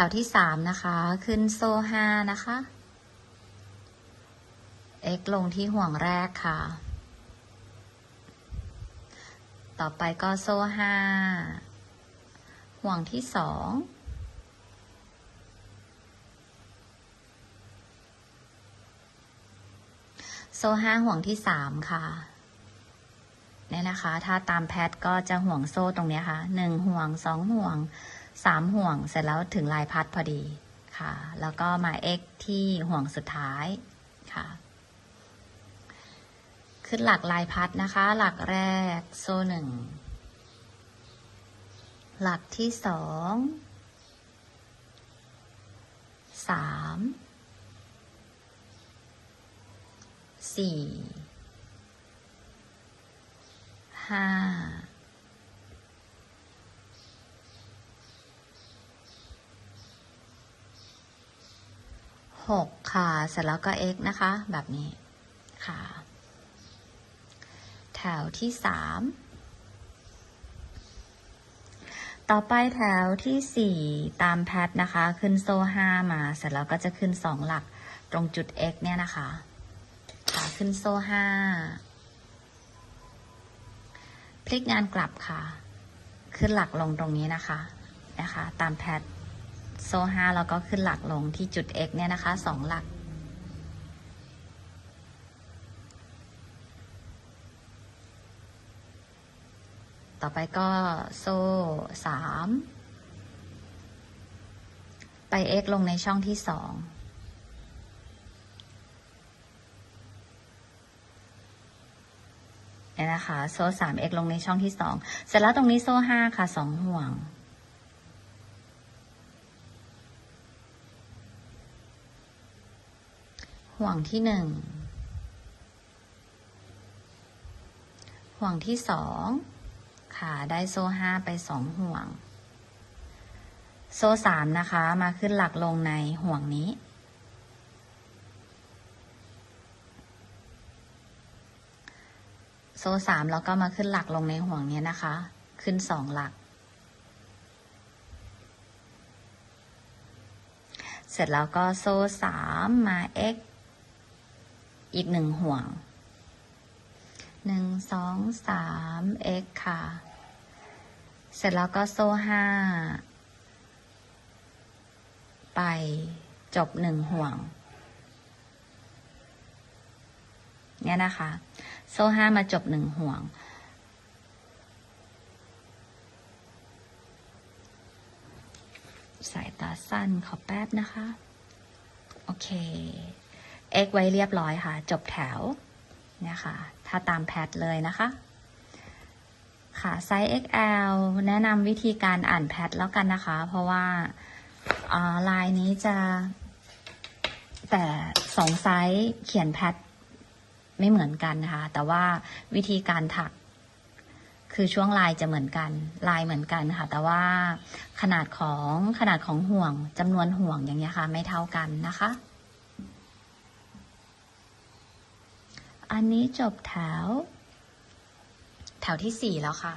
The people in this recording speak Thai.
ถวที่สามนะคะ ขึ้นโซ่ห้านะคะ x ลงที่ห่วงแรกค่ะ ต่อไปก็โซ่ห้าห่วงที่สองโซ่ห้าห่วงที่สามค่ะเนี่ยนะคะ ถ้าตามแพทก็จะห่วงโซ่ตรงนี้ค่ะหนึ่งห่วงสองห่วง สามห่วงเสร็จแล้วถึงลายพัดพอดีค่ะ แล้วก็มา x ที่ห่วงสุดท้ายค่ะ ขึ้นหลักลายพัดนะคะ หลักแรกโซ่หนึ่ง หลักที่สองสามสี่ห้า หกค่ะ เสร็จแล้วก็ x นะคะ แบบนี้ค่ะ แถวที่สามต่อไปแถวที่สี่ตามแพทนะคะ ขึ้นโซ่ห้ามา เสร็จแล้วก็จะขึ้นสองหลักตรงจุด x เนี่ยนะคะค่ะขึ้นโซ่ห้าพลิกงานกลับค่ะ ขึ้นหลักลงตรงนี้นะคะนะคะ ตามแพท โซ่ห้าแล้วก็ขึ้นหลักลงที่จุด x เนี่ยนะคะสองหลัก ต่อไปก็โซ่สามไป x ลงในช่องที่สองเนี่ยนะคะ โซ่สาม x ลงในช่องที่สองเสร็จแล้วตรงนี้โซ่ห้าค่ะสองห่วง ห่วงที่หนึ่งห่วงที่สองค่ะได้โซ่ห้าไปสองห่วง โซ่สามนะคะ มาขึ้นหลักลงในห่วงนี้ โซ่สามแล้วก็มาขึ้นหลักลงในห่วงนี้นะคะ ขึ้นสองหลัก เสร็จแล้วก็โซ่สามมา x อีกหนึ่งห่วงหนึ่งสองสาม x ค่ะ เสร็จแล้วก็โซ่ห้าไปจบหนึ่งห่วง เนี่ยนะคะ โซ่ห้ามาจบหนึ่งห่วง สายตาสั้นขอแป๊บนะคะ โอเค x ไว้เรียบร้อยค่ะ จบแถวเนี่ยค่ะ ถ้าตามแพทเลยนะคะ ค่ะไซส์ XL แนะนำวิธีการอ่านแพทแล้วกันนะคะ เพราะว่าอ่าลายนี้จะแต่สองไซส์เขียนแพทไม่เหมือนกันนะคะ แต่ว่าวิธีการถัก คือช่วงลายจะเหมือนกัน ลายเหมือนกันค่ะ แต่ว่าขนาดของขนาดของห่วงจำนวนห่วงอย่างเงี้ยค่ะ ไม่เท่ากันนะคะ อันนี้จบแถว แถวที่สี่แล้วค่ะ